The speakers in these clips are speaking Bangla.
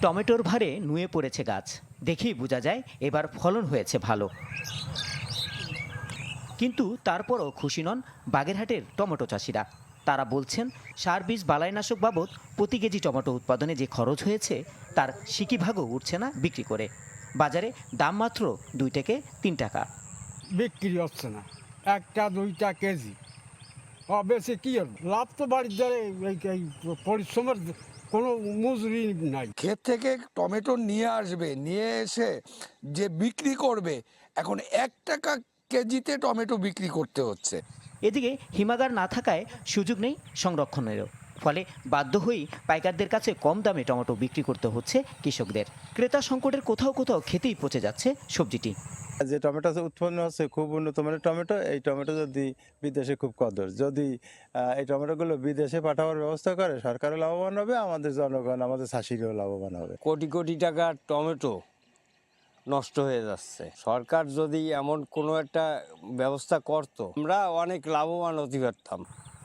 টমেটোর ভারে নুয়ে পড়েছে গাছ। দেখেই বোঝা যায় এবার ফলন হয়েছে ভালো। কিন্তু তারপরও খুশি নন বাগেরহাটের টমেটো চাষিরা। তারা বলছেন, সার বীজ বালাইনাশক বাবদ প্রতি কেজি টমেটো উৎপাদনে যে খরচ হয়েছে, তার সিকিভাগও উঠছে না বিক্রি করে। বাজারে দাম মাত্র দুই থেকে তিন টাকা। বিক্রি হচ্ছে না। একটা, দুইটা কেজি। বেশি কি লাভ তো বাড়ির পরিশ্রমের কোনো মজুরি নাই। ক্ষেত থেকে টমেটো নিয়ে আসবে নিয়ে এসে যে বিক্রি করবে এখন এক টাকা কেজিতে টমেটো বিক্রি করতে হচ্ছে। এদিকে হিমাগার না থাকায় সুযোগ নেই সংরক্ষণেরও। ফলে বাধ্য হয়েই পাইকারদের কাছে কম দামে টমেটো বিক্রি করতে হচ্ছে কৃষকদের। ক্রেতা সংকটের কোথাও কোথাও খেতেই পচে যাচ্ছে সবজিটি। যে টমেটো উৎপন্ন হচ্ছে খুব উন্নত মানের টমেটো এই টমেটো যদি বিদেশে খুব কদর যদি এই টমেটোগুলো বিদেশে পাঠাবার ব্যবস্থা করে সরকারও লাভবান হবে আমাদের জনগণ আমাদের চাষিরাও লাভবান হবে। কোটি কোটি টাকার টমেটো নষ্ট হয়ে যাচ্ছে। সরকার যদি এমন কোনো একটা ব্যবস্থা করত আমরা অনেক লাভবান হতে পারতাম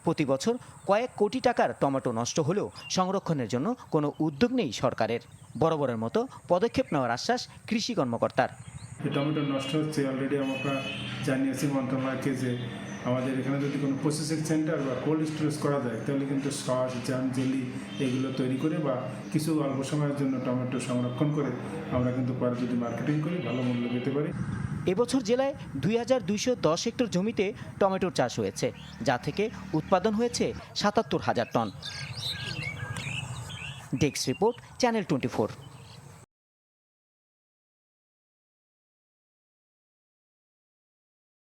প্রতি বছর কয়েক কোটি টাকার টমেটো নষ্ট হলেও সংরক্ষণের জন্য কোনো উদ্যোগ নেই সরকারের। বরাবরের মতো পদক্ষেপ নেওয়ার আশ্বাস কৃষি কর্মকর্তার। টমেটো নষ্ট হচ্ছে অলরেডি আমরা জানিয়েছি মন্ত্রণালয়কে যে আমাদের এখানে যদি কোনো প্রসেসিং সেন্টার বা কোল্ড স্টোরেজ করা যায়, তাহলে কিন্তু সস জ্যাম জেলি এগুলো তৈরি করে বা কিছু অল্প সময়ের জন্য টমেটো সংরক্ষণ করে আমরা কিন্তু পরে যদি মার্কেটিং করি, ভালো মূল্য পেতে পারি। এবছর জেলায় দুই হাজার দুইশো দশ হেক্টর জমিতে টমেটোর চাষ হয়েছে, যা থেকে উৎপাদন হয়েছে সাতাত্তর হাজার ton. Desk report, channel twenty